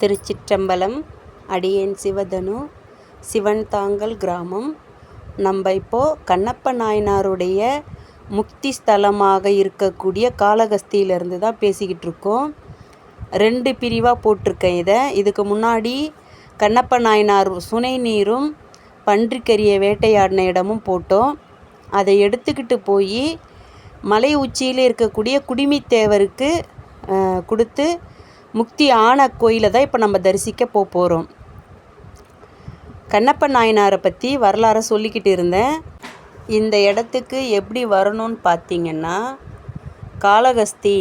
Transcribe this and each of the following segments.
திருச்சிற்றம்பலம் அடியேன் சிவதனு சிவன் தாங்கல் கிராமம். நம்ம இப்போது கண்ணப்ப நாயனாருடைய முக்தி ஸ்தலமாக இருக்கக்கூடிய காளகஸ்தியிலேருந்து தான் பேசிக்கிட்டு இருக்கோம். ரெண்டு பிரிவாக போட்டிருக்கேன் இதை. இதுக்கு முன்னாடி கண்ணப்ப நாயனார் சுனை நீரும் பன்றிக்கரியை வேட்டையாடின இடமும் போட்டோம். அதை எடுத்துக்கிட்டு போய் மலை உச்சியில் இருக்கக்கூடிய குடிமித்தேவருக்கு கொடுத்து முக்தி ஆன கோயிலை தான் இப்போ நம்ம தரிசிக்க போக போகிறோம் கண்ணப்ப நாயனாரை பற்றி வரலாறை சொல்லிக்கிட்டு இருந்தேன். இந்த இடத்துக்கு எப்படி வரணும்னு பார்த்தீங்கன்னா காளகஸ்தி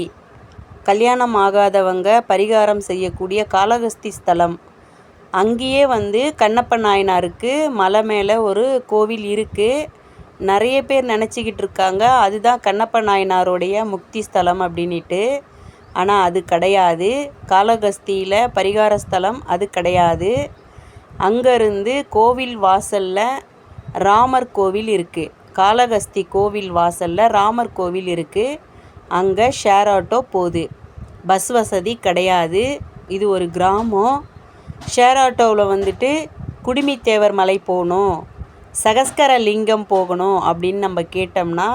கல்யாணம் ஆகாதவங்க பரிகாரம் செய்யக்கூடிய காளகஸ்தி ஸ்தலம். அங்கேயே வந்து கண்ணப்ப நாயனாருக்கு மலை மேலே ஒரு கோவில் இருக்குது நிறைய பேர் நினச்சிக்கிட்டு இருக்காங்க. அதுதான் கண்ணப்ப நாயனாருடைய முக்தி ஸ்தலம் அப்படின்ட்டு ஆனால் அது கிடையாது. காளகஸ்தியில் பரிகார ஸ்தலம் அது கிடையாது. அங்கேருந்து கோவில் வாசலில் ராமர் கோவில் இருக்குது காளகஸ்தி கோவில் வாசலில் ராமர் கோவில் இருக்குது அங்கே ஷேர் ஆட்டோ போகுது. பஸ் வசதி கிடையாது. இது ஒரு கிராமம். ஷேர் ஆட்டோவில் வந்துட்டு குடிமித்தேவர் மலை போகணும். சகஸ்கர லிங்கம் போகணும் அப்படின்னு நம்ம கேட்டோம்னா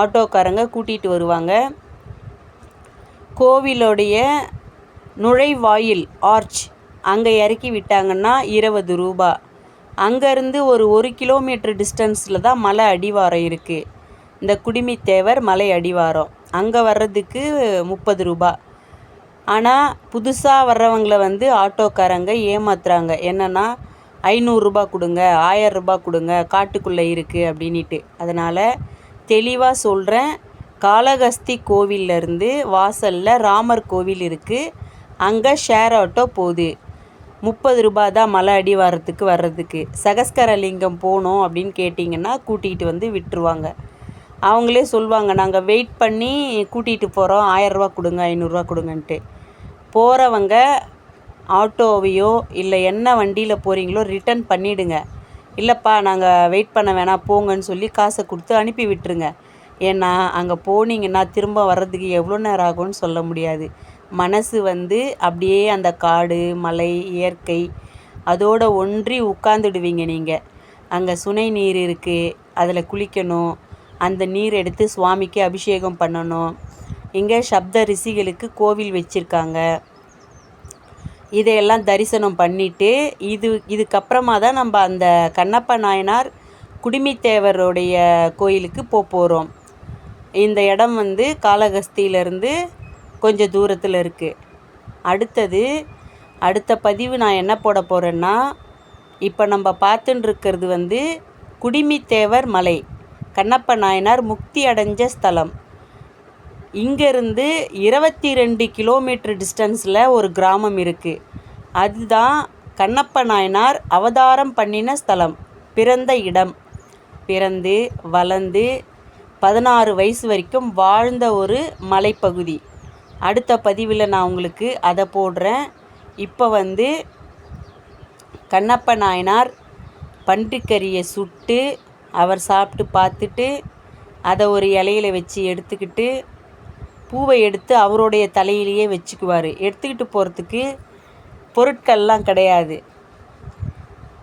ஆட்டோக்காரங்க கூட்டிகிட்டு வருவாங்க. கோவிலுடைய நுழைவாயில் ஆர்ச் அங்கே இறக்கி விட்டாங்கன்னா இருபது ரூபா. அங்கேருந்து ஒரு ஒரு கிலோமீட்டர் டிஸ்டன்ஸில் தான் மலை அடிவாரம் இருக்குது இந்த குடிமித்தேவர் மலை அடிவாரம். அங்கே வர்றதுக்கு முப்பது ரூபா. ஆனால் புதுசாக வர்றவங்கள வந்து ஆட்டோக்காரங்க ஏமாத்துறாங்க. என்னென்னா ஐநூறுரூபா கொடுங்க ஆயரரூபா கொடுங்க காட்டுக்குள்ளே இருக்குது அப்படின்ட்டு அதனால் தெளிவாக சொல்கிறேன் காளகஸ்தி கோவில்லேருந்து வாசலில் ராமர் கோவில் இருக்குது அங்கே ஷேர் ஆட்டோ போகுது. முப்பது ரூபா தான் மலை அடி வரத்துக்கு வர்றதுக்கு சகஸ்கரலிங்கம் போகணும் அப்படின்னு கேட்டிங்கன்னா கூட்டிகிட்டு வந்து விட்டுருவாங்க. அவங்களே சொல்லுவாங்க நாங்கள் வெயிட் பண்ணி கூட்டிகிட்டு போகிறோம் ஆயரரூவா கொடுங்க ஐநூறுரூவா கொடுங்கன்ட்டு. போகிறவங்க ஆட்டோவையோ இல்லை என்ன வண்டியில் போகிறீங்களோ ரிட்டன் பண்ணிவிடுங்க இல்லைப்பா நாங்கள் வெயிட் பண்ண வேணாம் போங்கன்னு சொல்லி காசை கொடுத்து அனுப்பி விட்டுருங்க. ஏன்னா அங்கே போனீங்கன்னா திரும்ப வர்றதுக்கு எவ்வளோ நேரம் ஆகும்னு சொல்ல முடியாது. மனசு வந்து அப்படியே அந்த காடு மலை இயற்கை அதோட ஒன்றி உட்காந்துடுவீங்க நீங்கள் அங்கே சுனை நீர் இருக்குது அதில் குளிக்கணும். அந்த நீர் எடுத்து சுவாமிக்கு அபிஷேகம் பண்ணணும். இங்கே சப்த ரிஷிகளுக்கு கோவில் வச்சுருக்காங்க. இதையெல்லாம் தரிசனம் பண்ணிவிட்டு இது இதுக்கப்புறமா தான் நம்ம அந்த கண்ணப்ப நாயனார் குடிமித்தேவருடைய கோயிலுக்கு போக போகிறோம் இந்த இடம் வந்து காளகஸ்தியிலேருந்து கொஞ்சம் தூரத்தில் இருக்குது அடுத்தது அடுத்த பதிவு நான் என்ன போட போகிறேன்னா இப்போ நம்ம பார்த்துட்டுருக்கிறது வந்து குடிமித்தேவர் மலை கண்ணப்ப நாயனார் முக்தி அடைஞ்ச ஸ்தலம். இங்கேருந்து இருபத்தி ரெண்டு கிலோமீட்டர் டிஸ்டன்ஸில் ஒரு கிராமம் இருக்குது அதுதான் கண்ணப்ப நாயனார் அவதாரம் பண்ணின ஸ்தலம் பிறந்த இடம். பிறந்து வளர்ந்து பதினாறு வயசு வரைக்கும் வாழ்ந்த ஒரு மலைப்பகுதி. அடுத்த பதிவில் நான் உங்களுக்கு அதை போடுறேன். இப்போ வந்து கண்ணப்ப நாயனார் பன்றிக்கறியை சுட்டு அவர் சாப்பிட்டு பார்த்துட்டு அதை ஒரு இலையில வச்சு எடுத்துக்கிட்டு பூவை எடுத்து அவருடைய தலையிலேயே வச்சுக்குவார். எடுத்துக்கிட்டு போகிறதுக்கு பொருட்கள்லாம் கிடையாது.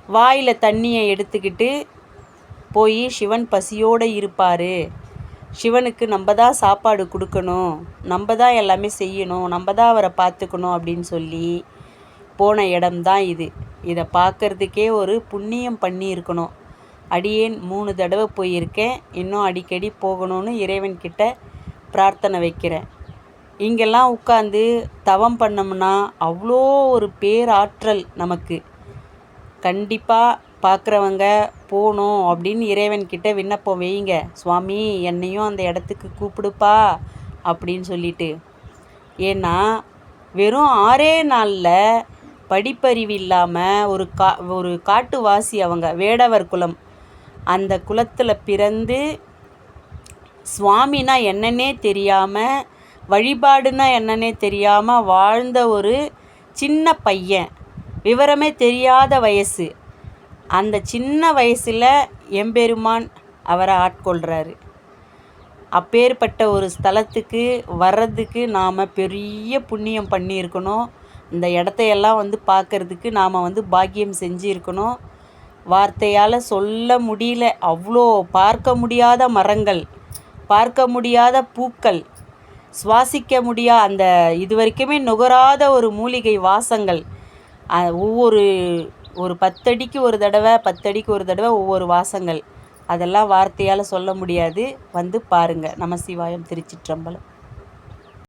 வாயில் தண்ணியை எடுத்துக்கிட்டு போய் சிவன் பசியோடு இருப்பார். சிவனுக்கு நம்ம தான் சாப்பாடு கொடுக்கணும் நம்ம தான் எல்லாமே செய்யணும் நம்ம தான் அவரை பார்த்துக்கணும் அப்படின்னு சொல்லி போன இடம்தான் இது. இதை பார்க்குறதுக்கே ஒரு புண்ணியம் பண்ணியிருக்கணும். அடியேன் மூணு தடவை போயிருக்கேன். இன்னும் அடிக்கடி போகணும்னு இறைவன்கிட்ட பிரார்த்தனை வைக்கிறேன். இங்கெல்லாம் உட்காந்து தவம் பண்ணோம்னா அவ்வளோ ஒரு பேராற்றல் நமக்கு. கண்டிப்பாக பார்க்குறவங்க போகணும் அப்படின்னு இறைவன்கிட்ட விண்ணப்பம் வையுங்க. சுவாமி என்னையும் அந்த இடத்துக்கு கூப்பிடுப்பா அப்படின்னு சொல்லிட்டு. ஏன்னா வெறும் ஆறே நாளில் படிப்பறிவு இல்லாமல் ஒரு கா ஒரு காட்டுவாசி அவங்க வேடவர் குலம் அந்த குலத்தில் பிறந்து சுவாமினா என்னன்னே தெரியாமல் வழிபாடுனா என்னன்னே தெரியாமல் வாழ்ந்த ஒரு சின்ன பையன். விவரமே தெரியாத வயசு. அந்த சின்ன வயசில் எம்பெருமான் அவரை ஆட்கொள்கிறாரு அப்பேற்பட்ட ஒரு ஸ்தலத்துக்கு வர்றதுக்கு நாம் பெரிய புண்ணியம் பண்ணியிருக்கணும். இந்த இடத்தையெல்லாம் வந்து பார்க்கறதுக்கு நாம் வந்து பாக்கியம் செஞ்சுருக்கணும். வார்த்தையால் சொல்ல முடியல. அவ்வளோ பார்க்க முடியாத மரங்கள் பார்க்க முடியாத பூக்கள் சுவாசிக்க முடியா அந்த இது வரைக்குமே நுகராத ஒரு மூலிகை வாசங்கள் ஒவ்வொரு ஒரு பத்தடிக்கு ஒரு தடவை பத்தடிக்கு ஒரு தடவை ஒவ்வொரு வாசங்கள். அதெல்லாம் வார்த்தையால் சொல்ல முடியாது. வந்து பாருங்கள் நமசிவாயம் திருச்சிற்றம்பலம்.